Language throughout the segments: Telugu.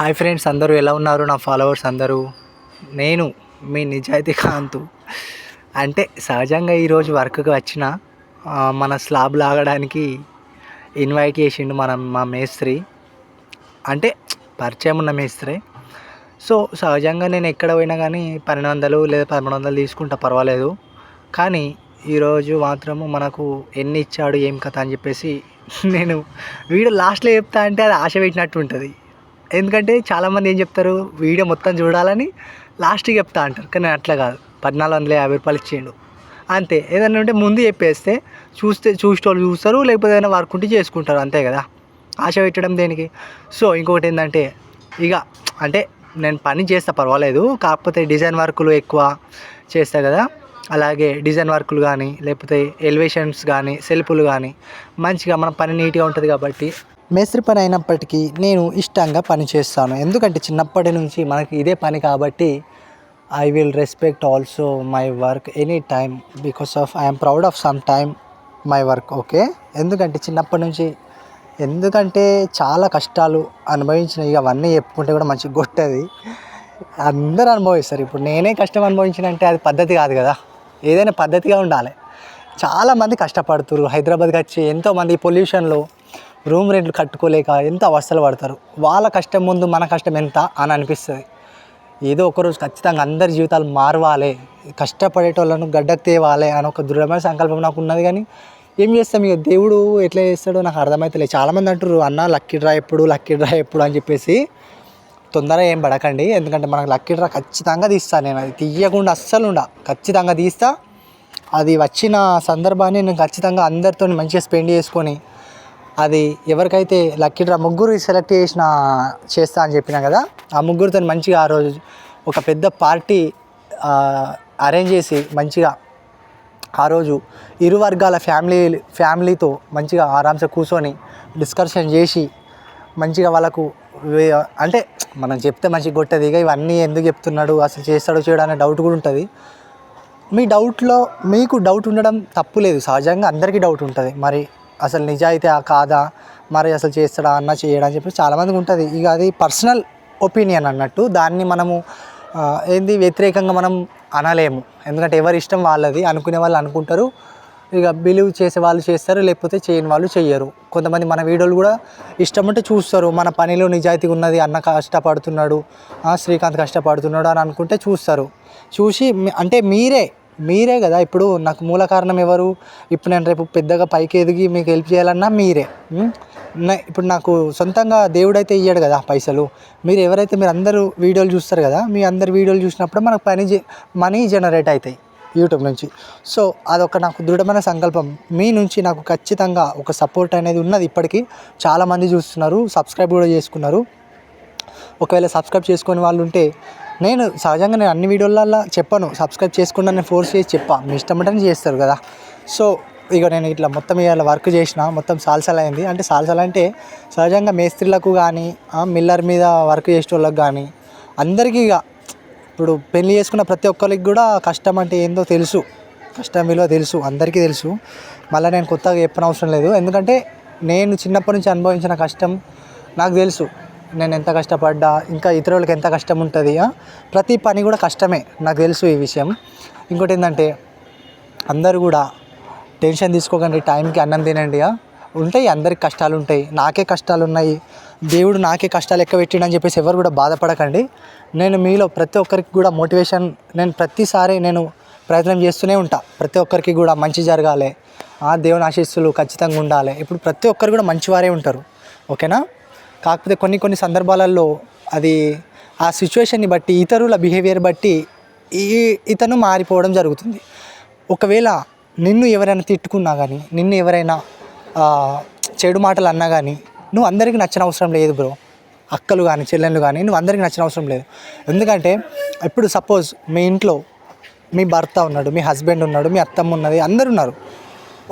హాయ్ ఫ్రెండ్స్ అందరూ ఎలా ఉన్నారు? నా ఫాలోవర్స్ అందరూ. నేను మీ నిజాయితీ కాంతు. అంటే సహజంగా ఈరోజు వర్క్కి వచ్చిన మన స్లాబ్ లాగడానికి ఇన్వైట్ చేసిండు మన మా మేస్త్రి. అంటే పరిచయం ఉన్న మేస్త్రి. సో సహజంగా నేను ఎక్కడ పోయినా కానీ పన్నెండు వందలు లేదా పదమూడు వందలు తీసుకుంటా పర్వాలేదు. కానీ ఈరోజు మాత్రము మనకు ఎన్ని ఇచ్చాడు ఏం కథ అని చెప్పేసి నేను వీడియో లాస్ట్లో చెప్తా అంటే అది ఆశ పెట్టినట్టు ఉంటుంది. ఎందుకంటే చాలామంది ఏం చెప్తారు వీడియో మొత్తం చూడాలని లాస్ట్కి చెప్తా అంటారు. కానీ అట్లా కాదు. పద్నాలుగు వందల యాభై రూపాయలు ఇచ్చిండు అంతే. ఏదైనా ఉంటే ముందు చెప్పేస్తే చూస్తే చూసేటోళ్ళు చూస్తారు లేకపోతే ఏదైనా వర్క్ ఉంటే చేసుకుంటారు. అంతే కదా. ఆశ పెట్టడం దేనికి? సో ఇంకొకటి ఏంటంటే ఇక అంటే నేను పని చేస్తా పర్వాలేదు. కాకపోతే డిజైన్ వర్కులు ఎక్కువ చేస్తా కదా. అలాగే డిజైన్ వర్కులు కానీ లేకపోతే ఎలివేషన్స్ కానీ సెల్ఫ్లు కానీ మంచిగా మన పని నీట్గా ఉంటుంది కాబట్టి మేస్త్రి పని అయినప్పటికీ నేను ఇష్టంగా పని చేస్తాను. ఎందుకంటే చిన్నప్పటి నుంచి మనకి ఇదే పని కాబట్టి I will respect also my work any time because of I'm proud of some time my work okay ఎందుకంటే చిన్నప్పటి నుంచి ఎందుకంటే చాలా కష్టాలు అనుభవించిన అవన్నీ చెప్పుకుంటే కూడా మంచిగా కొట్టది. అందరూ అనుభవిస్తారు. ఇప్పుడు నేనే కష్టం అనుభవించిన అంటే అది పద్ధతి కాదు కదా. ఏదైనా పద్ధతిగా ఉండాలి. చాలామంది కష్టపడుతున్నారు హైదరాబాద్కి వచ్చి ఎంతోమంది పొల్యూషన్లో రూమ్ రెంట్లు కట్టుకోలేక ఎంత అవస్థలు పడతారు. వాళ్ళ కష్టం ముందు మన కష్టం ఎంత అని అనిపిస్తుంది. ఏదో ఒకరోజు ఖచ్చితంగా అందరి జీవితాలు మారవాలి. కష్టపడేటోళ్ళను గడ్డకు తేవాలి అని ఒక దృఢమైన సంకల్పం నాకు ఉన్నది కానీ ఏం చేస్తాం ఇక దేవుడు ఎట్లా చేస్తాడో నాకు అర్థమవుతలేదు చాలామంది అంటారు అన్న లక్కీ డ్రా ఎప్పుడు లక్కీ డ్రా ఎప్పుడు అని చెప్పేసి తొందరగా ఏం పడకండి. ఎందుకంటే మనకు లక్కీ డ్రా ఖచ్చితంగా తీస్తాను నేను. అది తీయకుండా అస్సలు ఉండ. ఖచ్చితంగా తీస్తా. అది వచ్చిన సందర్భాన్ని నేను ఖచ్చితంగా అందరితో మంచిగా స్పెండ్ చేసుకొని అది ఎవరికైతే లక్కీ డ్రా ముగ్గురు సెలెక్ట్ చేసిన చేస్తా అని చెప్పినా కదా ఆ ముగ్గురితో మంచిగా ఆ రోజు ఒక పెద్ద పార్టీ అరేంజ్ చేసి మంచిగా ఆ రోజు ఇరు వర్గాల ఫ్యామిలీ ఫ్యామిలీతో మంచిగా ఆరామ్సే కూర్చొని డిస్కషన్ చేసి మంచిగా వాళ్ళకు అంటే మనం చెప్తే మంచిగా కొట్టది. ఇక ఇవన్నీ ఎందుకు చెప్తున్నాడు? అసలు చేస్తాడో చేయడం అనే డౌట్ కూడా ఉంటుంది. మీ డౌట్లో మీకు డౌట్ ఉండడం తప్పు లేదు. సహజంగా అందరికీ డౌట్ ఉంటుంది. మరి అసలు నిజాయితీ కాదా? మరి అసలు చేస్తాడా? అన్న చేయడా? అని చెప్పి చాలామందికి ఉంటుంది. ఇక అది పర్సనల్ ఒపీనియన్ అన్నట్టు దాన్ని మనము ఏంది? వ్యతిరేకంగా మనం అనలేము. ఎందుకంటే ఎవరి ఇష్టం వాళ్ళది. అనుకునే వాళ్ళు అనుకుంటారు. ఇక బిలీవ్ చేసే వాళ్ళు చేస్తారు లేకపోతే చేయని వాళ్ళు చెయ్యరు కొంతమంది మన వీడియోలు కూడా ఇష్టం ఉంటే చూస్తారు. మన పనిలో నిజాయితీ ఉన్నది అన్న కష్టపడుతున్నాడు శ్రీకాంత్ కష్టపడుతున్నాడు అని అనుకుంటే చూస్తారు. చూసి అంటే మీరే మీరే కదా. ఇప్పుడు నాకు మూల కారణం ఎవరు? ఇప్పుడు నేను రేపు పెద్దగా పైకి ఎదిగి మీకు హెల్ప్ చేయాలన్నా మీరే. ఇప్పుడు నాకు సొంతంగా దేవుడైతే ఇయ్యాడు కదా పైసలు. మీరు ఎవరైతే మీరు అందరూ వీడియోలు చూస్తారు కదా మీ అందరు వీడియోలు చూసినప్పుడు మనకు పని మనీ జనరేట్ అవుతాయి. యూట్యూబ్ నుంచి. సో అదొక నాకు దృఢమైన సంకల్పం. మీ నుంచి నాకు ఖచ్చితంగా ఒక సపోర్ట్ అనేది ఉన్నది ఇప్పటికీ. చాలామంది చూస్తున్నారు సబ్స్క్రైబ్ కూడా చేసుకున్నారు. ఒకవేళ సబ్స్క్రైబ్ చేసుకునే వాళ్ళు ఉంటే నేను సహజంగా నేను అన్ని వీడియోలలో చెప్పను. సబ్స్క్రైబ్ చేసుకున్నా నేను ఫోర్స్ చేసి చెప్పా. మీ ఇష్టం అంటే చేస్తారు కదా. సో ఇక నేను ఇట్లా మొత్తం ఇవాళ వర్క్ చేసిన మొత్తం సాల్సల్ అయింది. అంటే సాల్సల్ అంటే సహజంగా మేస్త్రీలకు కానీ మిల్లర్ మీద వర్క్ చేసే వాళ్ళకి కానీ అందరికీ ఇక ఇప్పుడు పెళ్ళి చేసుకున్న ప్రతి ఒక్కరికి కూడా కష్టం అంటే ఏందో తెలుసు. కష్టం విలువ తెలుసు. అందరికీ తెలుసు. మళ్ళీ నేను కొత్తగా చెప్పనవసరం లేదు. ఎందుకంటే నేను చిన్నప్పటి నుంచి అనుభవించిన కష్టం నాకు తెలుసు. నేను ఎంత కష్టపడ్డా ఇంకా ఇతరులకు ఎంత కష్టం ఉంటుంది. ప్రతి పని కూడా కష్టమే. నాకు తెలుసు ఈ విషయం. ఇంకోటి ఏంటంటే అందరూ కూడా టెన్షన్ తీసుకోకండి టైంకి అన్నం తినండి. ఉంటాయి అందరికి కష్టాలు ఉంటాయి. నాకే కష్టాలు ఉన్నాయి దేవుడు నాకే కష్టాలు ఎక్క పెట్టిండని చెప్పేసి ఎవరు కూడా బాధపడకండి. నేను మీలో ప్రతి ఒక్కరికి కూడా మోటివేషన్ నేను ప్రతిసారి నేను ప్రయత్నం చేస్తూనే ఉంటా. ప్రతి ఒక్కరికి కూడా మంచి జరగాలి. ఆ దేవుని ఆశీస్సులు ఖచ్చితంగా ఉండాలి. ఇప్పుడు ప్రతి ఒక్కరు కూడా మంచివారే ఉంటారు. ఓకేనా? కాకపోతే కొన్ని కొన్ని సందర్భాలలో అది ఆ సిచ్యువేషన్ని బట్టి ఇతరుల బిహేవియర్ బట్టి ఈ ఇతను మారిపోవడం జరుగుతుంది. ఒకవేళ నిన్ను ఎవరైనా తిట్టుకున్నా కానీ నిన్ను ఎవరైనా చెడు మాటలు అన్నా కానీ నువ్వు అందరికీ నచ్చిన అవసరం లేదు బ్రో. అక్కలు కానీ చెల్లెళ్ళు కానీ నువ్వు అందరికీ నచ్చిన అవసరం లేదు. ఎందుకంటే ఇప్పుడు సపోజ్ మీ ఇంట్లో మీ భర్త ఉన్నాడు మీ హస్బెండ్ ఉన్నాడు మీ అత్తమ్మ ఉన్నది అందరు ఉన్నారు.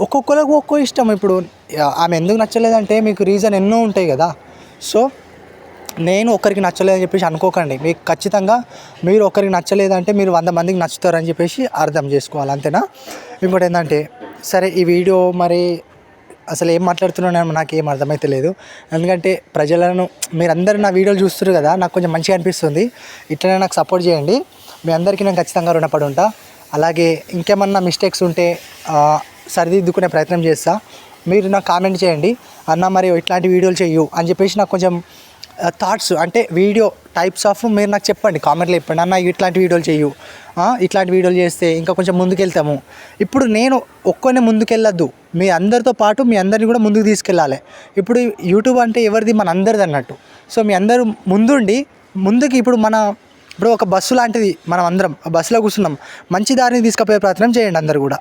ఒక్కొక్కరికి ఒక్కో ఇష్టం. ఇప్పుడు ఆమె ఎందుకు నచ్చలేదంటే మీకు రీజన్ ఎన్నో ఉంటాయి కదా. సో నేను ఒకరికి నచ్చలేదని చెప్పేసి అనుకోకండి. మీకు ఖచ్చితంగా మీరు ఒకరికి నచ్చలేదంటే మీరు వంద మందికి నచ్చుతారని చెప్పేసి అర్థం చేసుకోవాలి. అంతేనా? ఇంకోటి ఏంటంటే సరే ఈ వీడియో మరి అసలు ఏం మాట్లాడుతున్నాను నాకు ఏం అర్థమైతే లేదు. ఎందుకంటే ప్రజలను మీరందరూ నా వీడియోలు చూస్తారు కదా నాకు కొంచెం మంచిగా అనిపిస్తుంది. ఇట్లనే నాకు సపోర్ట్ చేయండి. మీ అందరికీ నేను ఖచ్చితంగా రుణపడి ఉంటా. అలాగే ఇంకేమన్నా మిస్టేక్స్ ఉంటే సరిదిద్దుకునే ప్రయత్నం చేస్తా. మీరు నాకు కామెంట్ చేయండి. అన్న మరి ఇట్లాంటి వీడియోలు చేయు అని చెప్పేసి నాకు కొంచెం Uh, థాట్స్ అంటే వీడియో టైప్స్ ఆఫ్ మీరు నాకు చెప్పండి కామెంట్లో చెప్పండి. అన్న ఇట్లాంటి వీడియోలు చేయు. ఇట్లాంటి వీడియోలు చేస్తే ఇంకా కొంచెం ముందుకెళ్తాము. ఇప్పుడు నేను ఒక్కనే ముందుకెళ్ళొద్దు. మీ అందరితో పాటు మీ అందరిని కూడా ముందుకు తీసుకెళ్ళాలి. ఇప్పుడు యూట్యూబ్ అంటే ఎవరిది? మన అందరిది అన్నట్టు. సో మీ అందరూ ముందుండి ముందుకి ఇప్పుడు మన ఇప్పుడు ఒక బస్సు లాంటిది మనం అందరం ఆ బస్సులో కూర్చున్నాం. మంచి దారిని తీసుకుపోయే ప్రయత్నం చేయండి అందరు కూడా.